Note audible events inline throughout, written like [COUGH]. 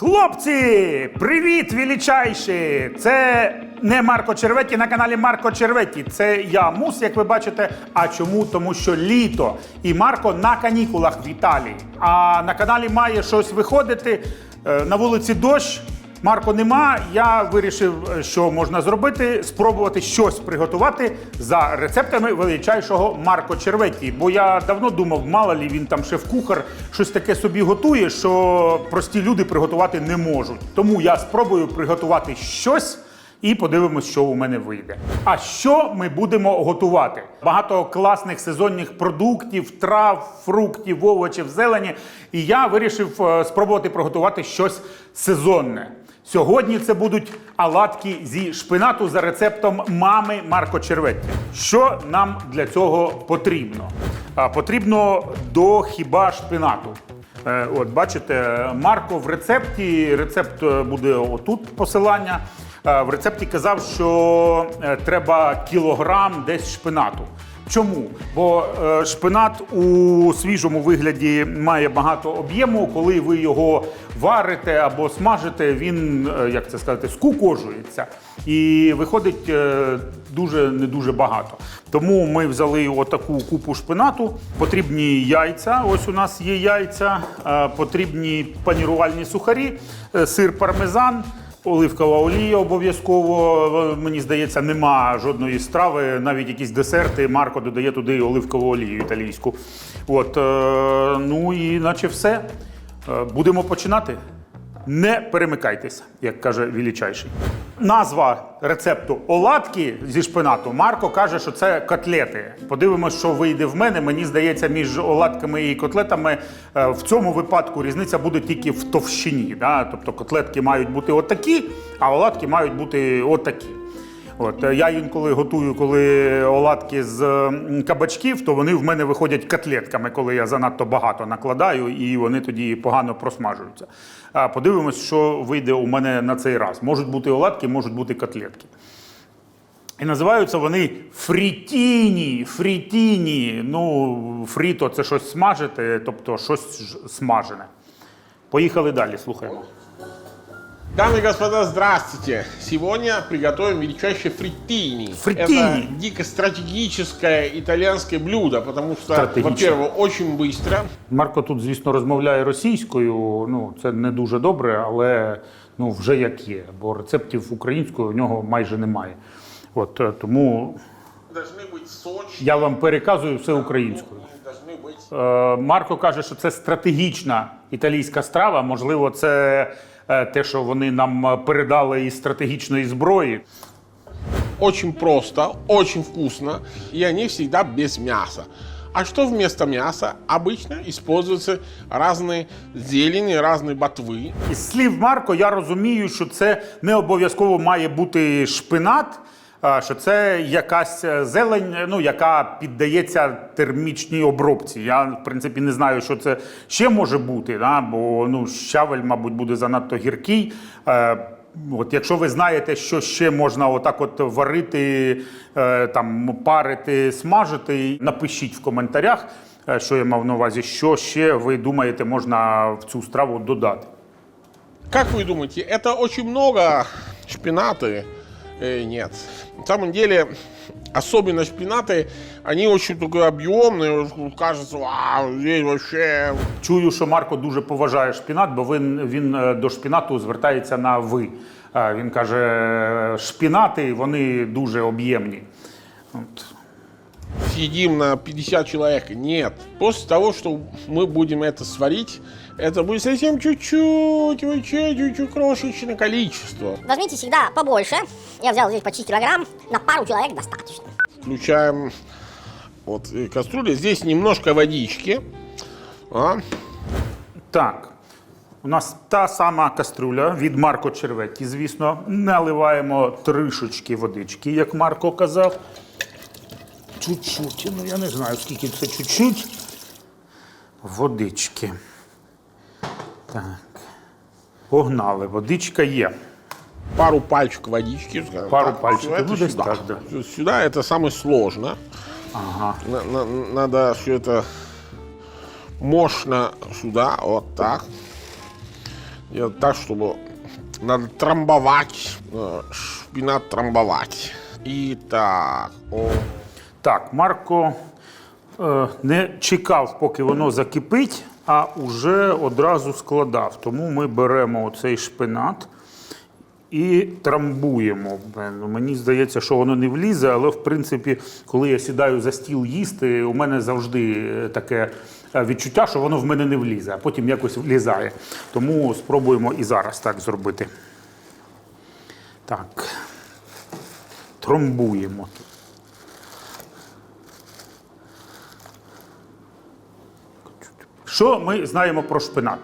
Хлопці, привіт, величайші! Це не Марко Черветі на каналі Марко Черветі. Це я Мус, як ви бачите. А чому? Тому що літо. І Марко на канікулах в Італії. А на каналі має щось виходити. Е, На вулиці дощ. Марко нема. Я вирішив, е, що можна зробити, спробувати щось приготувати за рецептами величайшого Марко Черветі. Бо я давно думав, мало лі він там шеф-кухар, щось таке собі готує, що прості люди приготувати не можуть. Тому я спробую приготувати щось. І подивимось, що у мене вийде. А що ми будемо готувати? Багато класних сезонних продуктів, трав, фруктів, овочів, зелені. І я вирішив е, спробувати приготувати щось сезонне. Сьогодні це будуть оладки зі шпинату за рецептом мами Марко Черветті. Що нам для цього потрібно? А, Потрібно до хіба шпинату. Е, От бачите, Марко в рецепті. Рецепт е, буде отут посилання. Е, В рецепті казав, що треба кілограм десь шпинату. Чому? Бо е, шпинат у свіжому вигляді має багато об'єму. Коли ви його варите або смажите, він, е, як це сказати, скукожується. І виходить е, дуже не дуже багато. Тому ми взяли отаку купу шпинату. Потрібні яйця. Ось у нас є яйця, е, потрібні панірувальні сухарі, е, сир пармезан. Оливкова олія обов'язково. Мені здається, нема жодної страви, навіть якісь десерти. Марко додає туди оливкову олію італійську. От, е, ну і наче все. Е, будемо починати. Не перемикайтеся, як каже Вілічайший. Назва рецепту оладки зі шпинату. Марко каже, що це котлети. Подивимось, що вийде в мене. Мені здається, між оладками і котлетами е, в цьому випадку різниця буде тільки в товщині. Да? Тобто котлетки мають бути отакі, а оладки мають бути отакі. От е, я інколи готую, коли оладки з кабачків, то вони в мене виходять котлетками, коли я занадто багато накладаю, і вони тоді погано просмажуються. А подивимось, що вийде у мене на цей раз. Можуть бути оладки, можуть бути котлетки. І називаються вони фрітіні. Фрітіні. Ну, фріто це щось смажити, тобто щось смажене. Поїхали далі, слухаємо. Дамы и господа, здравствуйте! Сегодня приготовим величайшее фриттини. Фриттини. Это дико стратегическое итальянское блюдо, потому что, Стратегично. во-первых, очень быстро. Марко тут, звісно, розмовляє російською. Ну, це не дуже добре, але ну, вже як є. Бо рецептів українською у нього майже немає. От е, тому Должны быть сочные. я вам переказую все українською. Должны быть... Е, Марко каже, що це стратегічна італійська страва. Можливо, це е, те, що вони нам е, передали із стратегічної зброї. Очень просто, очень вкусно, и они всегда без мяса. А что вместо мяса? Обычно используются разные зелени, разные ботвы. Із слів Марко я розумію, що це не обов'язково має бути шпинат, а, що це якась е, зелень, ну, яка піддається термічній обробці. Я, в принципі, не знаю, що це ще може бути, да? бо ну, щавель, мабуть, буде занадто гіркий. Е, От, якщо ви знаєте, що ще можна отак от варити, е, там, парити, смажити, напишіть в коментарях, е, що я мав на увазі, що ще ви думаєте, можна в цю страву додати. Как вы думаете, это очень много шпинаты? Э, нет. На самом деле, особенно шпинаты, они очень такой объемные, вот кажется, вау, здесь вообще... Чую, що Марко дуже поважає шпінат, бо він, він е, до шпінату звертається на ви. Е, Він каже, шпінати вони дуже об'ємні. От. съедим на 50 человек. Нет. После того, что мы будем это сварить, это будет совсем чуть-чуть, вообще чуть-чуть крошечное количество. Возьмите всегда побольше. Я взял здесь почти килограмм. На пару человек достаточно. Включаем вот э, кастрюлю. Здесь немножко водички. А? Так. У нас та сама кастрюля від Марко Черветті, звісно. Наливаємо трішечки водички, як Марко казав. Чуть-чуть. Ну я не знаю, скільки це чуть-чуть. Водички. Так. Погнали, водичка є. Пару пальчиков водички. скажем Пару так. пальчиков. Всё это Ну, здесь сюда. так, да. Всё Сюда это самое сложно. Ага. На- на- надо все это мощно сюда, вот так. Делать так, чтобы надо трамбовать, э, шпинат трамбовать. Итак, о, Так, Марко е, не чекав, поки воно закипить, а вже одразу складав. Тому ми беремо оцей шпинат і трамбуємо. Мені здається, що воно не влізе, але в принципі, коли я сідаю за стіл їсти, у мене завжди е, таке е, відчуття, що воно в мене не влізе, а потім якось влізає. Тому спробуємо і зараз так зробити. Так. Тромбуємо. Що ми знаємо про шпинат?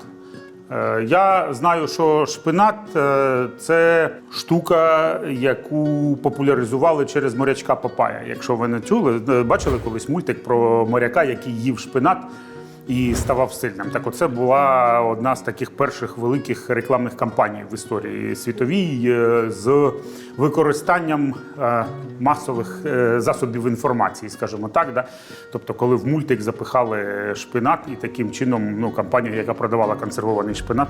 Е, Я знаю, що шпинат е, це штука, яку популяризували через морячка Папая. Якщо ви не чули, е, бачили колись мультик про моряка, який їв шпинат і ставав сильним. Так, оце була одна з таких перших великих рекламних кампаній в історії світовій е, з використанням е, масових е, засобів інформації, скажімо так. Да? Тобто, коли в мультик запихали шпинат, і таким чином ну, компанія, яка продавала консервований шпинат,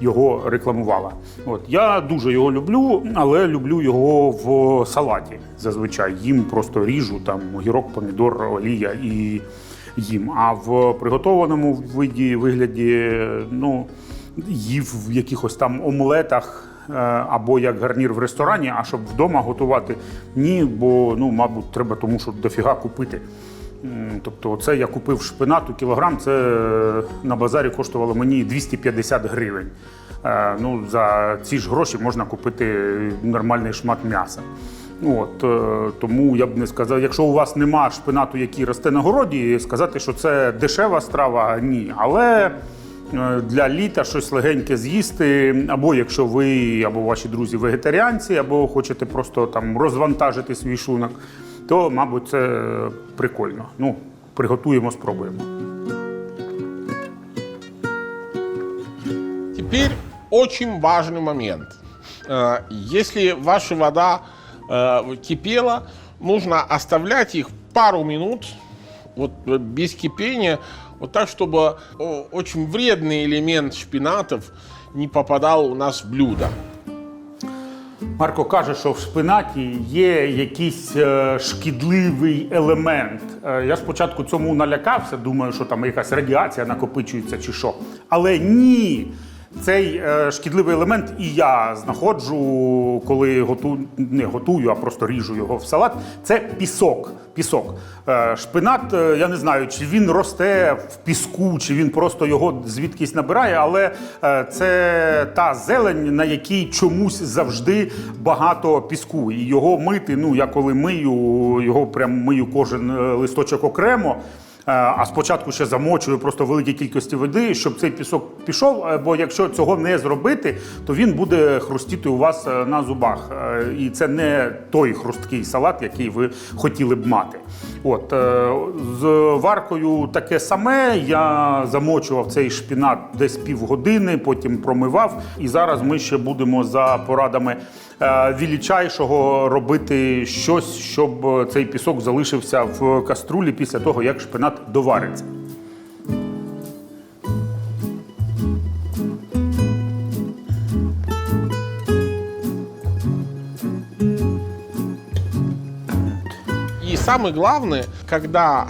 його рекламувала. От я дуже його люблю, але люблю його в салаті. Зазвичай їм просто ріжу там огірок, помідор, олія і їм. А в приготованому виді вигляді ну, їв в якихось там омлетах. е, Або як гарнір в ресторані, а щоб вдома готувати ні, бо ну, мабуть, треба тому, що дофіга купити. Тобто, це я купив шпинату кілограм, це е, на базарі коштувало мені 250 гривень. Е, Ну, за ці ж гроші можна купити нормальний шмат м'яса. От, е, тому я б не сказав, якщо у вас нема шпинату, який росте на городі, сказати, що це дешева страва, ні. Але е, для літа щось легеньке з'їсти, або якщо ви або ваші друзі вегетаріанці, або хочете просто там розвантажити свій шлунок, то, мабуть, це прикольно. Ну, приготуємо, спробуємо. Теперь очень важный момент. Э, Если ваша вода э, кипела, нужно оставлять их пару минут, вот э, без кипения, вот так, чтобы о, очень вредный элемент шпинатов не попадал у нас в блюдо. Марко каже, що в шпинаті є якийсь е, шкідливий елемент. Е, я спочатку цьому налякався, думаю, що там якась радіація накопичується чи що. Але ні. Цей е, шкідливий елемент і я знаходжу, коли готую, не готую, а просто ріжу його в салат. Це пісок. Пісок. Е, шпинат, е, я не знаю, чи він росте в піску, чи він просто його звідкись набирає, але е, це та зелень, на якій чомусь завжди багато піску. І його мити, ну я коли мию, його прям мию кожен е, листочок окремо. Е, А спочатку ще замочую просто в великій кількості води, щоб цей пісок пішов. е, Бо якщо цього не зробити, то він буде хрустіти у вас е, на зубах. І це не той хрусткий салат, який ви хотіли б мати. От з варкою таке саме. Я замочував цей шпінат десь півгодини, потім промивав. І зараз ми ще будемо за порадами е, вілічайшого робити щось, щоб цей пісок залишився в каструлі після того, як шпинат довариться. И самое главное, когда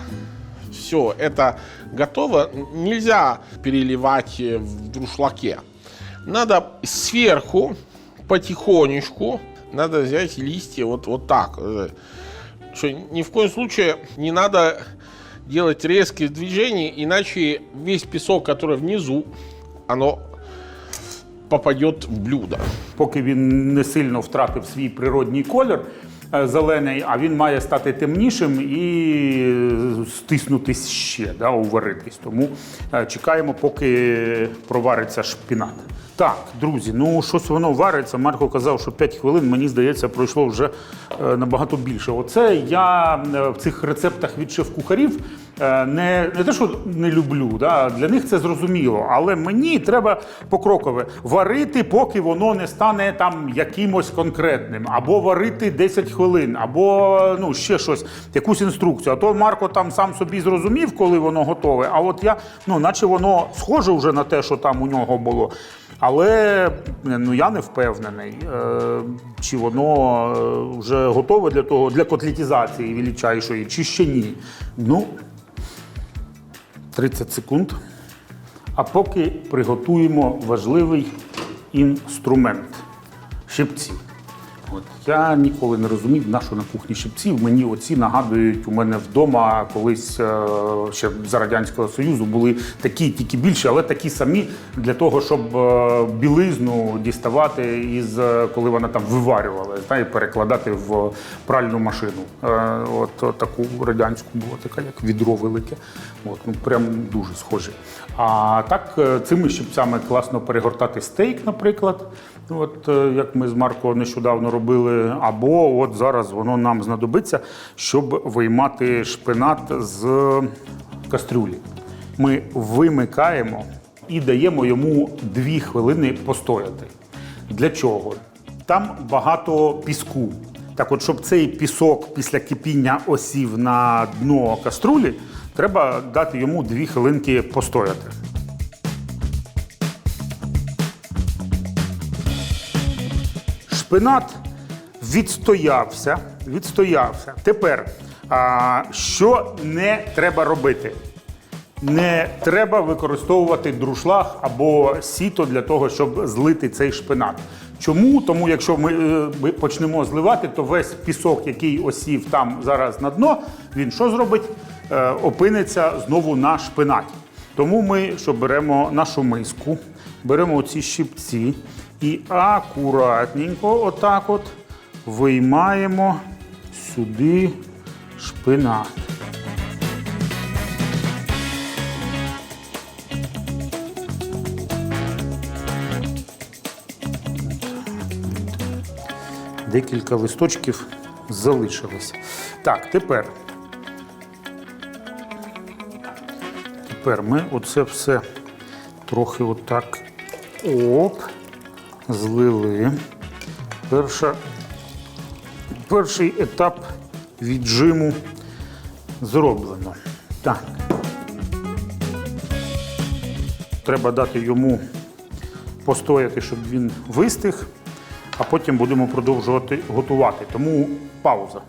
все это готово, нельзя переливать э, в друшлаке. Надо сверху потихонечку, надо взять листья вот, вот так. э, Что ни в коем случае не надо делать резких движений, иначе весь песок, который внизу, оно попадет в блюдо. Поки він не сильно втратив свій природній колір е, Зелений, а він має стати темнішим і стиснутись ще, да, уваритись. Тому е, чекаємо, поки провариться шпінат. Так, друзі, ну щось воно вариться. Марко казав, що 5 хвилин, мені здається, пройшло вже е, набагато більше. Оце я е, в цих рецептах від шеф-кухарів е, не, не те, що не люблю, да, для них це зрозуміло, але мені треба покрокове варити, поки воно не стане там якимось конкретним, або варити 10 хвилин, або ну ще щось, якусь інструкцію. А то Марко там сам собі зрозумів, коли воно готове. А от я, ну, наче воно схоже вже на те, що там у нього було. Але ну, я не впевнений, е, чи воно е, вже готове для того, для котлетізації величайшої, чи ще ні. Ну, 30 секунд. А поки приготуємо важливий інструмент щипці. От я ніколи не розумів, на що на кухні щипців. Мені оці нагадують у мене вдома колись е, ще за радянського союзу були такі, тільки більші, але такі самі для того, щоб е, білизну діставати із е, коли вона там виварювала, та, і перекладати в пральну машину. От, таку радянську була така, як відро велике. От, ну прям дуже схоже. А так цими щипцями класно перегортати стейк, наприклад. От як ми з Марко нещодавно робили, або от зараз воно нам знадобиться, щоб виймати шпинат з кастрюлі. Ми вимикаємо і даємо йому 2 хвилини постояти. Для чого? Там багато піску. Так от, щоб цей пісок після кипіння осів на дно каструлі, треба дати йому 2 хвилинки постояти. Шпинат відстоявся. Відстоявся. Тепер, а, що не треба робити? Не треба використовувати друшлаг або сіто для того, щоб злити цей шпинат. Чому? Тому якщо ми, е, ми почнемо зливати, то весь пісок, який осів там зараз на дно, він що зробить? Е, опиниться знову на шпинаті. Тому ми що беремо нашу миску, беремо оці щипці і акуратненько, отак от виймаємо сюди шпинат. Декілька листочків залишилось. Так, тепер. Тепер ми оце все трохи отак оп, злили. Перша, перший етап віджиму зроблено. Так. Треба дати йому постояти, щоб він вистиг, а потім будемо продовжувати готувати. Тому пауза.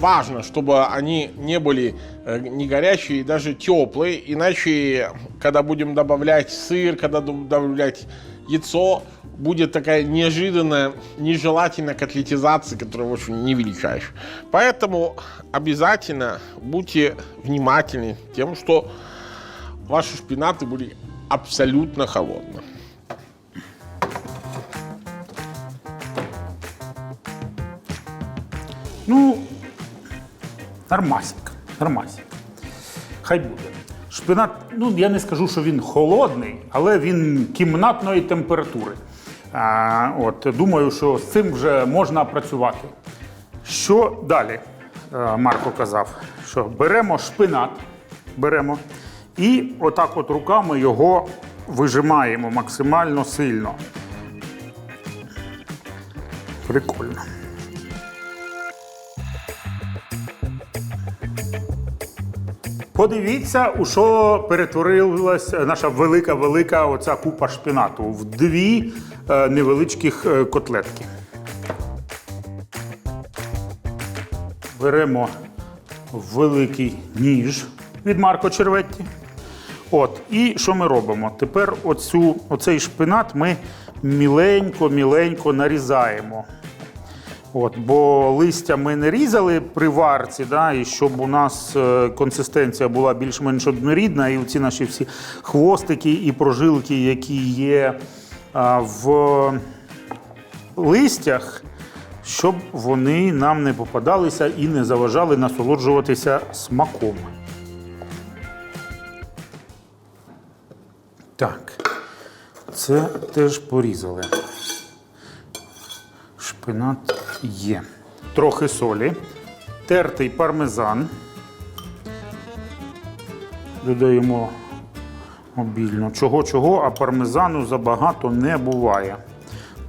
Важно, чтобы они не были э, не горячие и даже теплые, иначе, когда будем добавлять сыр, когда ду- добавлять яйцо, будет такая неожиданная, нежелательная котлетизация, которая, в общем, не величайшая. Поэтому обязательно будьте внимательны тем, что ваши шпинаты были абсолютно холодные. Ну, нормасик, нормасик. Хай буде. Шпинат, ну я не скажу, що він холодний, але він кімнатної температури. А, от, думаю, що з цим вже можна працювати. Що далі? Е, Марко казав, що беремо шпинат, беремо і отак от руками його вижимаємо максимально сильно. Прикольно. Подивіться, у що перетворилась наша велика-велика оця купа шпинату в дві е, невеличких е, котлетки. Беремо великий ніж від Марко Черветті. От, і що ми робимо? Тепер оцю, оцей шпинат ми міленько-міленько нарізаємо. От, бо листя ми не різали при варці, да, і щоб у нас е, консистенція була більш-менш однорідна, і ці наші всі хвостики і прожилки, які є а, в листях, щоб вони нам не попадалися і не заважали насолоджуватися смаком. Так, це теж порізали. Шпинат є. Трохи солі, тертий пармезан. Додаємо обільно. Чого-чого, а пармезану забагато не буває.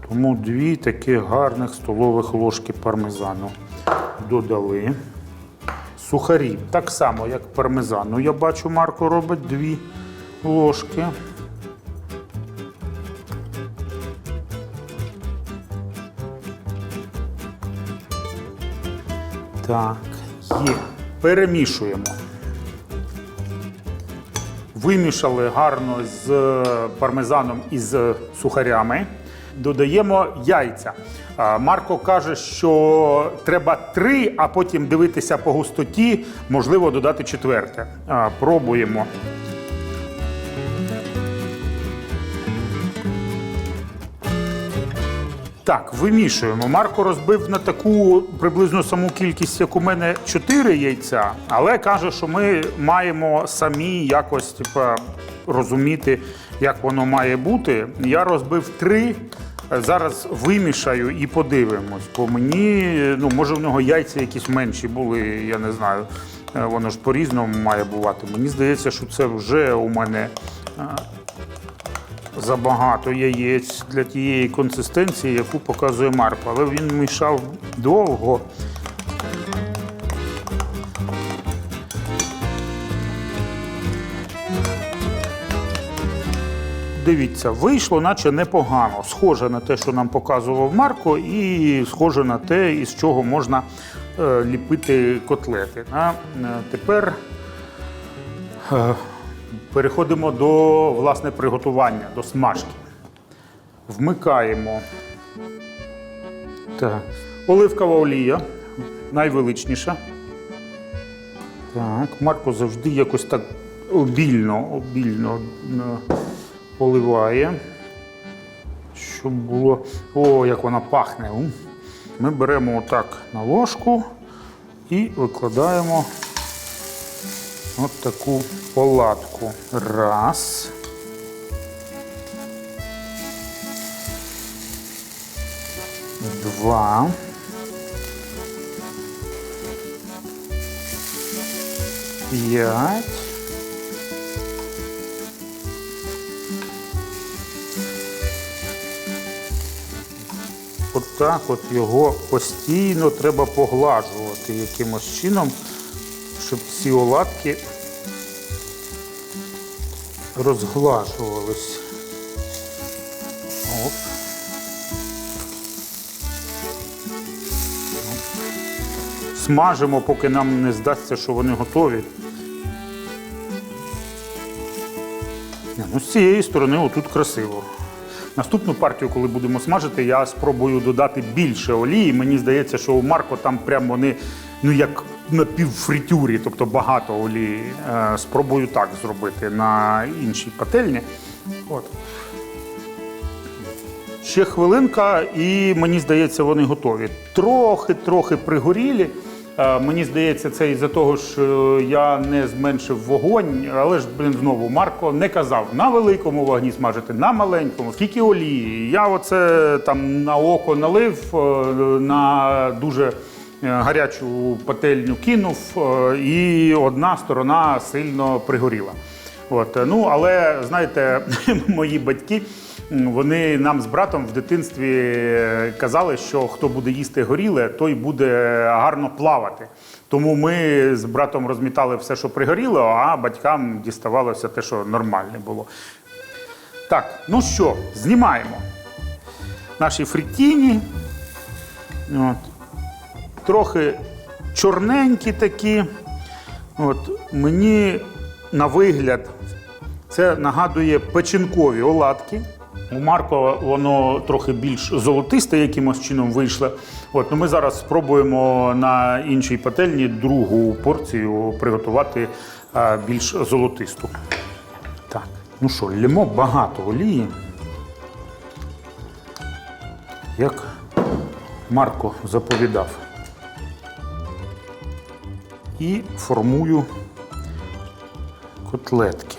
Тому дві таких гарних столових ложки пармезану додали. Сухарі так само, як пармезану. Я бачу, Марко робить дві ложки. Так, є. Перемішуємо. Вимішали гарно з пармезаном і з сухарями. Додаємо яйця. Марко каже, що треба три, а потім дивитися по густоті, можливо, додати четверте. Пробуємо. Так, вимішуємо. Марко розбив на таку приблизно саму кількість, як у мене, 4 яйця, але каже, що ми маємо самі якось типа, розуміти, як воно має бути. Я розбив 3, зараз вимішаю і подивимось. Бо мені, ну, може, в нього яйця якісь менші були, я не знаю. Е, Воно ж по-різному має бувати. Мені здається, що це вже у мене забагато яєць для тієї консистенції, яку показує Марко. Але він мішав довго. Дивіться, вийшло, наче непогано. Схоже на те, що нам показував Марко, і схоже на те, із чого можна е, ліпити котлети. А, е, тепер е, переходимо до власне приготування, до смажки. Вмикаємо. Так. Оливкова олія, найвеличніша. Так, Марко завжди якось так обільно, обільно е, поливає. Щоб було. О, як вона пахне. Ми беремо отак на ложку і викладаємо от таку оладку. Раз. Два. П'ять. От от його постійно треба поглажувати якимось чином, щоб ці оладки розглажувались. Оп. Смажимо, поки нам не здасться, що вони готові. Ну, з цієї сторони отут красиво. Наступну партію, коли будемо смажити, я спробую додати більше олії. Мені здається, що у Марко там прямо вони ну як на півфритюрі, тобто багато олії. Е, Спробую так зробити на іншій пательні. От. Ще хвилинка, і мені здається, вони готові. Трохи-трохи пригорілі. Е, Мені здається, це із-за того, що я не зменшив вогонь, але ж, блін, знову Марко не казав на великому вогні смажити, на маленькому, скільки олії. Я оце там на око налив, е, на дуже гарячу пательню кинув, е, і одна сторона сильно пригоріла. От, е, ну, але знаєте, [LAUGHS] мої батьки. Вони нам з братом в дитинстві е, казали, що хто буде їсти горіле, той буде гарно плавати. Тому ми з братом розмітали все, що пригоріло, а батькам діставалося те, що нормальне було. Так, ну що, знімаємо наші фритіні. От. Трохи чорненькі такі. От, мені на вигляд це нагадує печінкові оладки. У Марко воно трохи більш золотисте якимось чином вийшло. От, ну ми зараз спробуємо на іншій пательні другу порцію приготувати а, більш золотисту. Так, ну що, лємо багато олії. Як Марко заповідав. І формую котлетки.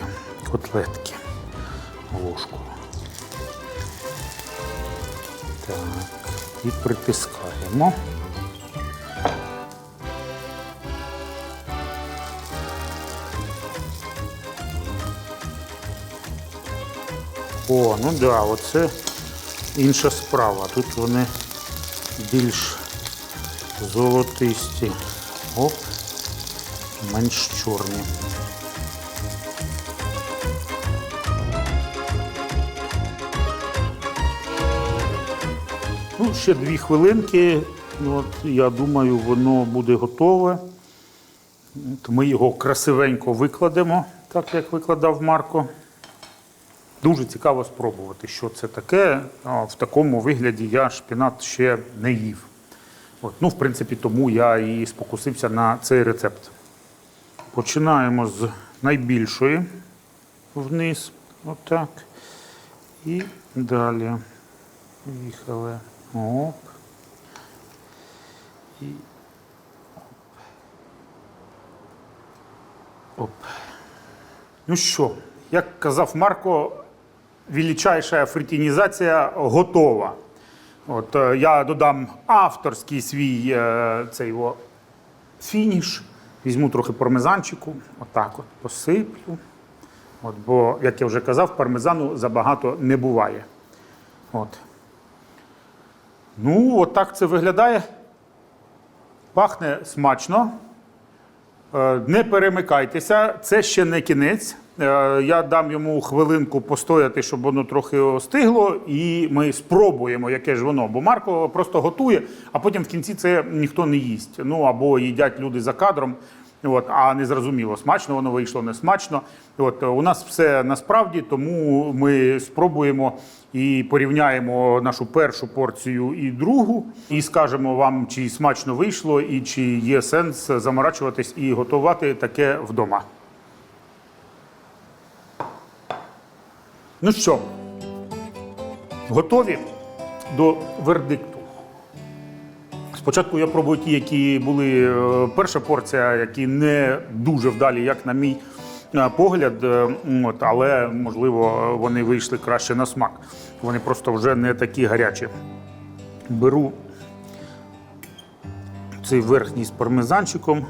Котлетки. Ложку. Так. І притискаємо. О, ну так, да, оце інша справа. Тут вони більш золотисті. Оп, менш чорні. Ну, ще дві хвилинки Ну, От, я думаю, воно буде готове. От ми його красивенько викладемо, так як викладав Марко. Дуже цікаво спробувати, що це таке. В такому вигляді я шпінат ще не їв. От, ну, в принципі, тому я і спокусився на цей рецепт. Починаємо з найбільшої вниз. Отак. І далі. Поїхали. Оп. І оп. Оп. Ну що, як казав Марко, величайша фритінізація готова. От е, я додам авторський свій е, цей його фініш. Візьму трохи пармезанчику, отак от посиплю. От, бо, як я вже казав, пармезану забагато не буває. От. Ну, от це виглядає. Пахне смачно. Е, Не перемикайтеся, це ще не кінець. Е, Я дам йому хвилинку постояти, щоб воно трохи остигло, і ми спробуємо, яке ж воно. Бо Марко просто готує, а потім в кінці це ніхто не їсть. Ну або їдять люди за кадром. От, а не зрозуміло, смачно воно вийшло, не смачно. От, е, у нас все насправді, тому ми спробуємо і порівняємо нашу першу порцію і другу, і скажемо вам, чи смачно вийшло, і чи є сенс заморачуватись і готувати таке вдома. Ну що, готові до вердикту? Спочатку я пробую ті, які були е, перша порція, які не дуже вдалі, як на мій е, погляд. е, От, але можливо вони вийшли краще на смак. Вони просто вже не такі гарячі. Беру цей верхній з пармезанчиком,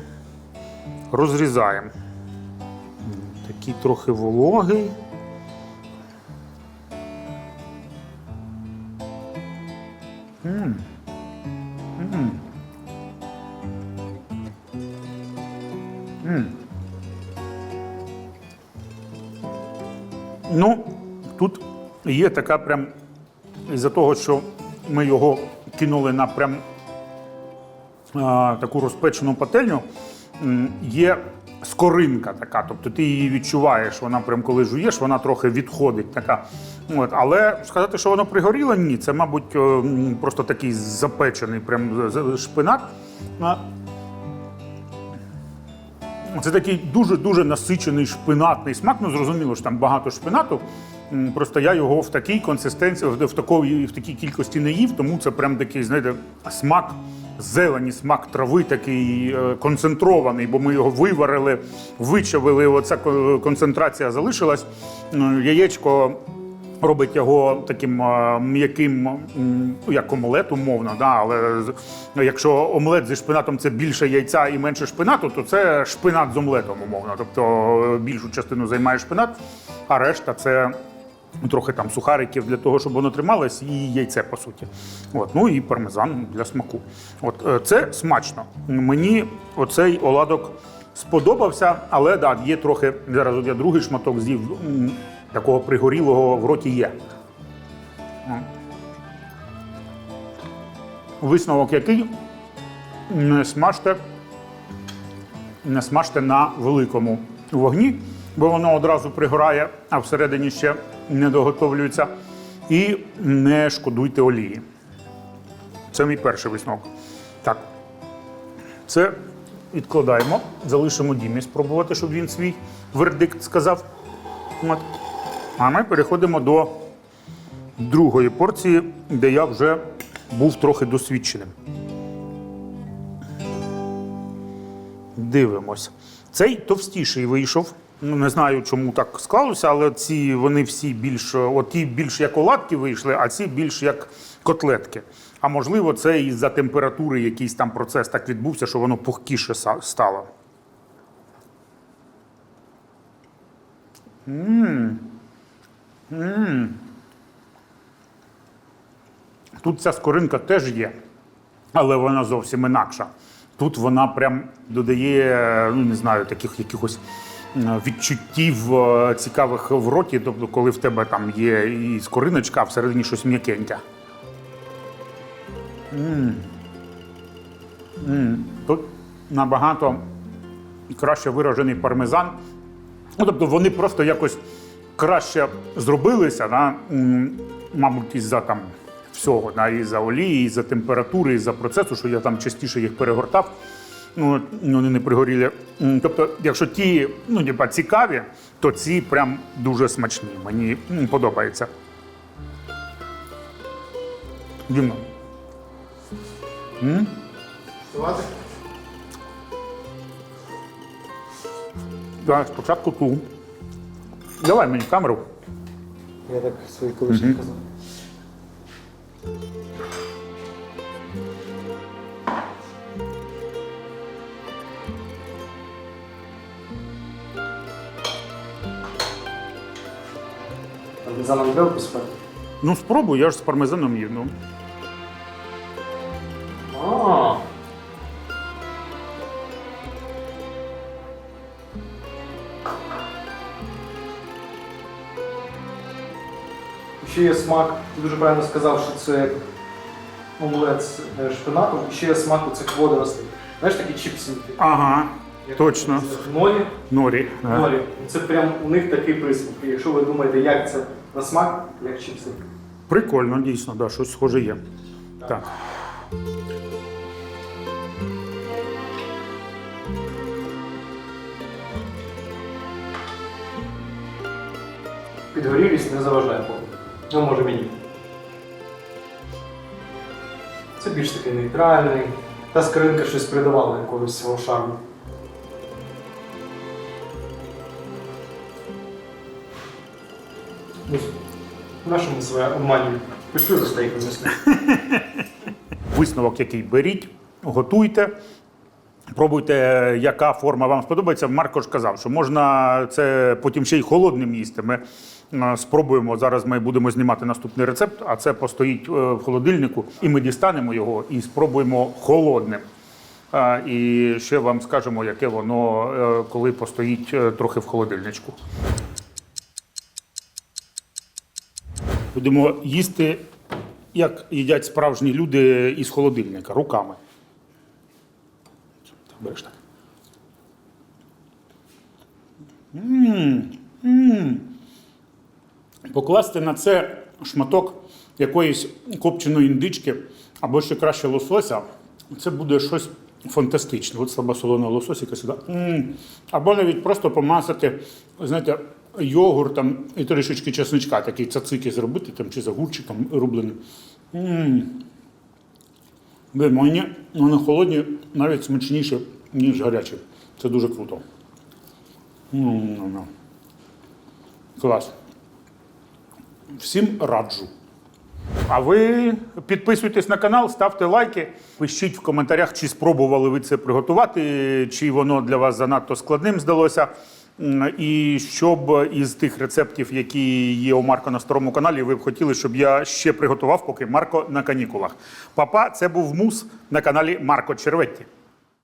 розрізаємо. Такий трохи вологий. Ну, тут є така прям, із-за того, що ми його кинули на прям а, таку розпечену пательню, є скоринка така. Тобто ти її відчуваєш, вона прям коли жуєш, вона трохи відходить. така. От. Але сказати, що воно пригоріло, ні. Це, мабуть, е, просто такий запечений прям з- шпинат. Це такий дуже-дуже насичений шпинатний смак. Ну, зрозуміло, що там багато шпинату. Просто я його в такій консистенції, в, такої, в такій кількості не їв, тому це прям такий, знаєте, смак зелені, смак трави такий е, концентрований, бо ми його виварили, вичавили. Оця концентрація залишилась. Яєчко робить його таким м'яким, як омлет, умовно, да, але якщо омлет зі шпинатом це більше яйця і менше шпинату, то це шпинат з омлетом, умовно. Тобто більшу частину займає шпинат, а решта це. Трохи там сухариків для того, щоб воно трималось, і яйце, по суті. От, ну і пармезан для смаку. От, е, це смачно. Мені оцей оладок сподобався, але да, є трохи. Зараз от я другий шматок з'їв такого пригорілого в роті є. Висновок який? Не смажте, не смажте на великому вогні, бо воно одразу пригорає, а всередині ще не доготовлюється. І не шкодуйте олії. Це мій перший висновок. Так. Це відкладаємо, залишимо Дімі спробувати, щоб він свій вердикт сказав. От. А ми переходимо до другої порції, де я вже був трохи досвідченим. Дивимось. Цей товстіший вийшов. Ну, не знаю, чому так склалося, але ці вони всі більш, от ті більш як оладки вийшли, а ці більш як котлетки. А можливо, це із-за температури якийсь там процес так відбувся, що воно пухкіше са- стало. Тут ця скоринка теж є, але вона зовсім інакша. Тут вона прям додає, ну не знаю, таких якихось відчуттів е, цікавих в роті, тобто, коли в тебе там є і скориночка, а всередині щось м'якеньке. М. Тут набагато краще виражений пармезан. Ну, тобто вони просто якось краще зробилися, да? мабуть, із-за там всього, да? із-за олії, із-за температури, із-за процесу, що я там частіше їх перегортав. Ну, вони не пригоріли. Тобто, якщо ті ну, типа, цікаві, то ці прям дуже смачні. Мені подобається. Готувати? Давай спочатку ту. Давай мені камеру. Я так свої колишні казав. Пармезаном треба посипати? Ну, спробуй, я ж з пармезаном їв. Ну. Ще є смак, ти дуже правильно сказав, що це омлет з е, шпинатом, і ще є смак у цих водоростей. Знаєш такі чіпсинки? Ага, Як точно. В норі. Норі. да. Норі. Це прям у них такий присмак. І якщо ви думаєте, як це на смак, як чіпси. Прикольно, дійсно, да, щось схоже є. Так. Підгорілість не заважає повні. Ну, може мені. Це більш такий нейтральний. Та скринка щось придавала якогось свого шарму. Нашому себе обманюємо. Пішли за стейком несли. [LAUGHS] Висновок, який беріть, готуйте. Пробуйте, яка форма вам сподобається. Марко ж казав, що можна це потім ще й холодним їсти. Ми спробуємо. Зараз ми будемо знімати наступний рецепт, а це постоїть е, в холодильнику, і ми дістанемо його і спробуємо холодним. І ще вам скажемо, яке воно, е, коли постоїть е, трохи в холодильничку. Будемо їсти, як їдять справжні люди із холодильника, руками. Береш так. М, м. Покласти на це шматок якоїсь копченої індички або ще краще лосося, це буде щось фантастичне. От слабосолоного лососика сюди. М. Або навіть просто помасати, знаєте, йогуртом і трішечки чесничка, такий цацики зробити там, чи з огурчиком рубленим. М. Блин, мені вони холодні навіть смачніше, ніж гарячі. Це дуже круто. М-м-м. Клас. Всім раджу. А ви підписуйтесь на канал, ставте лайки, пишіть в коментарях, чи спробували ви це приготувати, чи воно для вас занадто складним здалося. І щоб із тих рецептів, які є у Марко на старому каналі, ви б хотіли, щоб я ще приготував, поки Марко на канікулах. Папа, це був мус на каналі Марко Черветті.